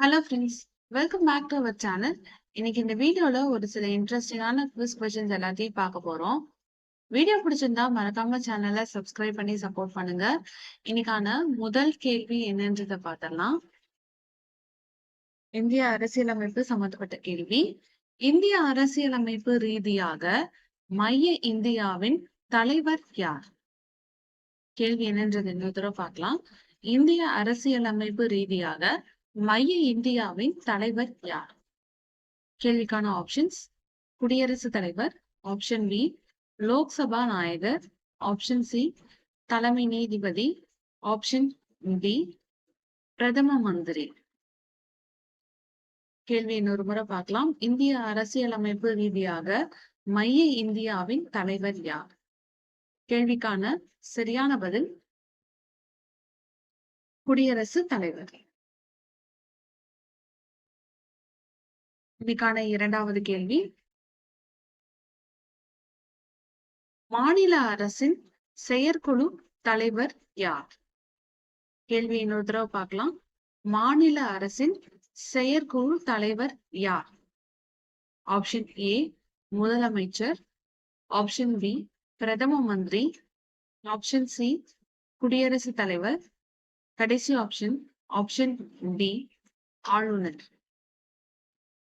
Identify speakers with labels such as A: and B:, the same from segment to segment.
A: Hello friends welcome back to our channel இன்னைக்கு இந்த வீடியோல ஒரு சில இன்ட்ரெஸ்டிங்கான குவிஸ் கொஸ்டின்ஸ் எல்லாத்தையும் பார்க்க போறோம். வீடியோ பிடிச்சிருந்தா மறக்காம சேனலை சப்ஸ்கிரைப் பண்ணி சப்போர்ட் பண்ணுங்க. இன்னைக்கான முதல் கேள்வி என்னன்றத பார்த்தலாம் இந்திய அரசியலமைப்பு சம்பந்தப்பட்ட கேள்வி. இந்திய அரசியலமைப்பு ரீதியாக மைய இந்தியாவின் தலைவர் யார்? கேள்வி என்னன்றது இன்னொரு தடவை பார்க்கலாம். இந்திய அரசியலமைப்பு ரீதியாக மைய இந்தியாவின் தலைவர் யார்? கேள்விக்கான ஆப்ஷன்ஸ் குடியரசுத் தலைவர் ஆப்ஷன் பி லோக்சபா நாயகர் ஆப்ஷன் சி தலைமை நீதிபதி ஆப்ஷன் டி பிரதம மந்திரி. கேள்வி இன்னொரு முறை பார்க்கலாம். இந்திய அரசியலமைப்பு ரீதியாக மைய இந்தியாவின் தலைவர் யார்? கேள்விக்கான சரியான பதில் குடியரசுத் தலைவர். இன்னைக்கான இரண்டாவது கேள்வி. மாநில அரசின் செயற்குழு தலைவர் யார்? கேள்வி இன்னொரு தடவை பார்க்கலாம். மாநில அரசின் செயற்குழு தலைவர் யார்? ஆப்ஷன் ஏ முதலமைச்சர். ஆப்ஷன் பி பிரதம மந்திரி. ஆப்ஷன் சி குடியரசுத் தலைவர். கடைசி ஆப்ஷன் ஆப்ஷன் டி ஆளுநர்.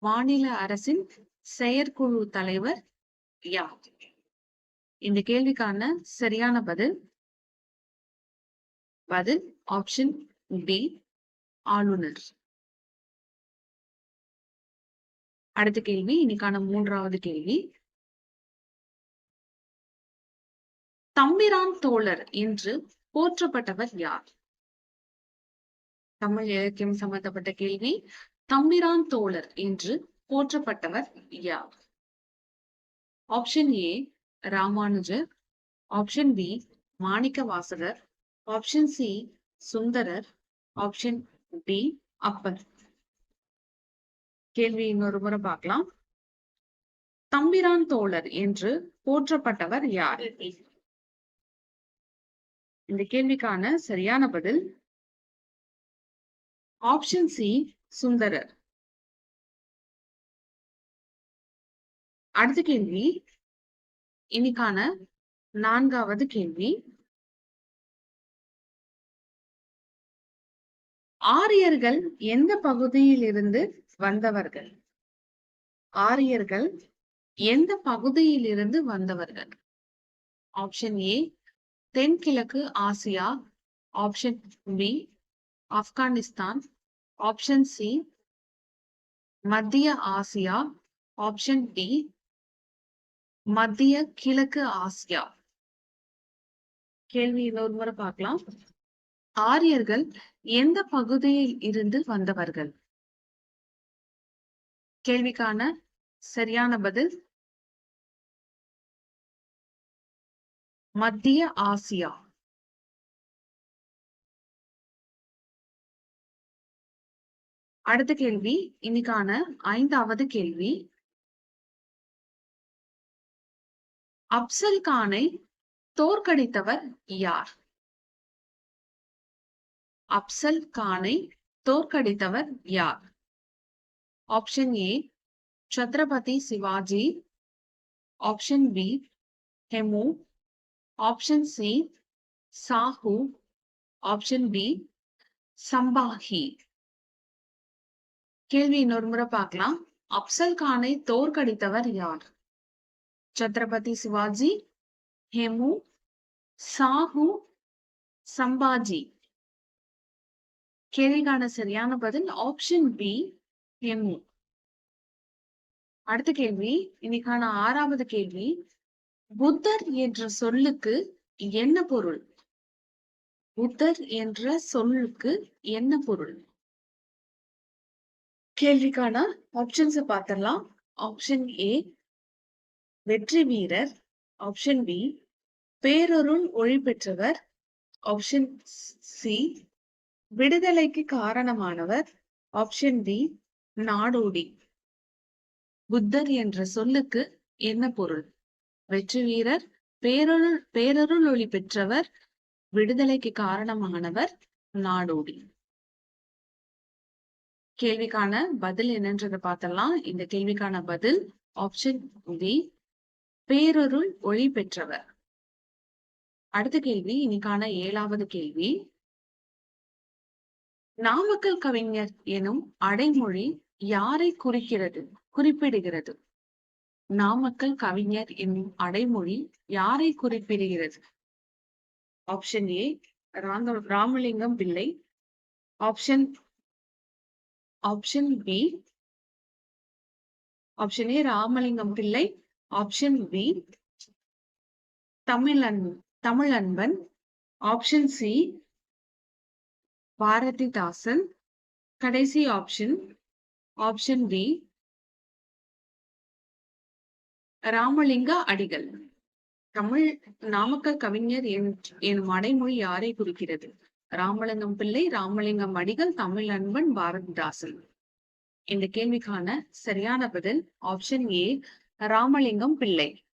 A: மாநில அரசின் செயற்குழு தலைவர் யார்? இந்த கேள்விக்கான சரியான பதில் பதில் ஆப்ஷன் பி ஆளுநர். அடுத்த கேள்வி இன்னைக்கான மூன்றாவது கேள்வி. தம்பிரான் தோழர் என்று போற்றப்பட்டவர் யார்? தமிழ் இலக்கியம் சம்பந்தப்பட்ட கேள்வி. தம்பிரான் தோழர் என்று போற்றப்பட்டவர் யார்? Option A Ramanujar. Option B Manikka Vasagar option C Sundarar. Option D Appar. கேள்வி இன்னொரு முறை பார்க்கலாம். தம்பிரான் தோழர் என்று போற்றப்பட்டவர் யார்? இந்த கேள்விக்கான சரியான பதில். Option C Sundarar. அடுத்த கேள்வி. இன்னைக்கான நான்காவது கேள்வி. ஆரியர்கள் எந்த பகுதியில் இருந்து வந்தவர்கள்? ஆரியர்கள் எந்த பகுதியில் இருந்து வந்தவர்கள்? ஆப்ஷன் ஏ தென்கிழக்கு Asia. Option B Afghanistan. Option C மத்திய ஆசியா. ஆப்ஷன் டி மத்திய கிழக்கு ஆசியா. கேள்வி இன்னொரு முறை பார்க்கலாம். ஆரியர்கள் எந்த பகுதியில் இருந்து வந்தவர்கள்? கேள்விக்கான சரியான பதில் மத்திய ஆசியா. அடுத்த கேள்வி இன்னைக்கான ஐந்தாவது கேள்வி. அப்சல் கானை தோற்கடித்தவர் யார்? அப்சல் கானை தோற்கடித்தவர் யார்? Option A Chhatrapati Shivaji. Option B Hemu. Option C Shahu. Option D Sambhaji கேள்வி இன்னொரு முறை பார்க்கலாம். அப்சல் கானை தோற்கடித்தவர் யார்? சத்ரபதி சிவாஜி ஹெமு சாஹு சம்பாஜி. கேள்விக்கான சரியான பதில் ஆப்ஷன் பி ஹெமு. அடுத்த கேள்வி இன்னைக்கான ஆறாவது கேள்வி புத்தர் என்ற சொல்லுக்கு என்ன பொருள்? புத்தர் என்ற சொல்லுக்கு என்ன பொருள்? கேள்விக்கான ஆப்ஷன்ஸ் பார்த்திடலாம் ஆப்ஷன் ஏ வெற்றி வீரர். ஆப்ஷன் பி பேரொருள் ஒளி பெற்றவர். ஆப்ஷன் சி விடுதலைக்கு காரணமானவர். ஆப்ஷன் டி நாடோடி. புத்தர் என்ற சொல்லுக்கு என்ன பொருள்? வெற்றி வீரர் பேரொருள் பேரருள் ஒளி பெற்றவர் விடுதலைக்கு காரணமானவர் நாடோடி. கேள்விக்கான பதில் என்னன்றத பார்த்தலாம். இந்த கேள்விக்கான பதில் ஆப்ஷன் பி பேரொருள் ஒளி பெற்றவர். அடுத்த கேள்வி இன்னைக்கான ஏழாவது கேள்வி. நாமக்கல் கவிஞர் எனும் அடைமொழி யாரை குறிக்கிறது குறிப்பிடுகிறது? நாமக்கல் கவிஞர் என்னும் அடைமொழி யாரை குறிப்பிடுகிறது? Option A Ramalingam Pillai. Option option B option A Ramalingam Pillai. Option B தமிழன் தமிழன்பன். Option C Bharathidasan. கடைசி ஆப்ஷன் ஆப்ஷன் டி ராமலிங்க அடிகள். தமிழ் நாமக்கல் கவிஞர் எனும் அடைமொழி யாரை குறிக்கிறது? ராமலிங்கம் பிள்ளை ராமலிங்கம் அடிகள் தமிழ் அன்பன் பாரதிதாசன். இந்த கேள்விக்கான சரியான பதில் ஆப்ஷன் ஏ ராமலிங்கம் பிள்ளை.